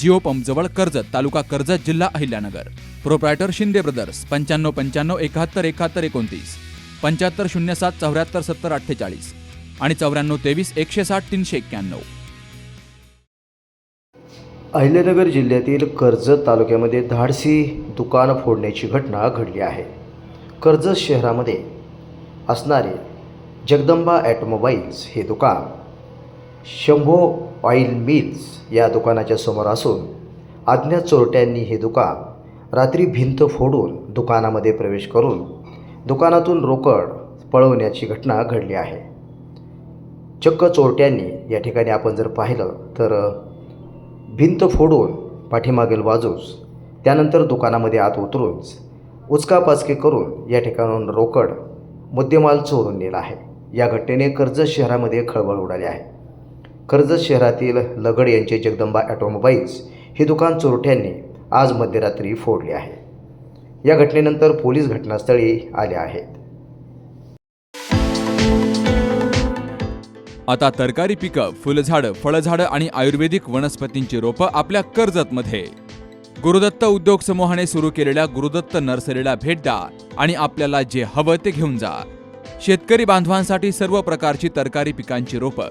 Jio pump जवळ कर्जत तालुका कर्जत जिल्हा Ahilyanagar. Proprietor Shinde brothers पंच्याण्णव पंच्याण्णव एकाहत्तर एकाहत्तर एकोणतीस. पंच्याहत्तर शून्य सात चौऱ्याहत्तर सत्तर अठ्ठेचाळीस. आणि चौऱ्याण्णव तेवीस एकशे साठ तीनशे एक्क्याण्णव. अहिल्यानगर जिल्ह्यातील कर्जत तालुक्यामध्ये धाडसी दुकान फोडण्याची घटना घडली आहे. कर्जत शहरामध्ये असणारे जगदंबा ॲटोमोबाईल्स हे दुकान शंभो ऑइल मिल्स या दुकानाच्या समोर असून अज्ञात चोरट्यांनी हे दुकान रात्री भिंत फोडून दुकानामध्ये प्रवेश करून दुकानातून रोकड पळवण्याची घटना घडली आहे. चक्क चोरट्यांनी या ठिकाणी आपण जर पाहिलं तर भिंत फोडून पाठीमागील बाजूस त्यानंतर दुकानामध्ये आत उतरूनच उचकापाचकी करून या ठिकाणाहून रोकड मुद्देमाल चोरून नेला आहे. या घटनेने कर्जत शहरामध्ये खळबळ उडाली आहे. कर्जत शहरातील लगड यांचे जगदंबा ॲटोमोबाईल्स हे दुकान चोरट्यांनी आज मध्यरात्री फोडले आहे. या घटनेनंतर पोलीस घटनास्थळी आले आहेत. आता तरकारी पिकं फुलझाडं फळझाडं आणि आयुर्वेदिक वनस्पतींची रोपं आपल्या कर्जतमध्ये. गुरुदत्त उद्योग समूहाने सुरू केलेल्या गुरुदत्त नर्सरीला भेट द्या आणि आपल्याला जे हवं ते घेऊन जा. शेतकरी बांधवांसाठी सर्व प्रकारची तरकारी पिकांची रोपं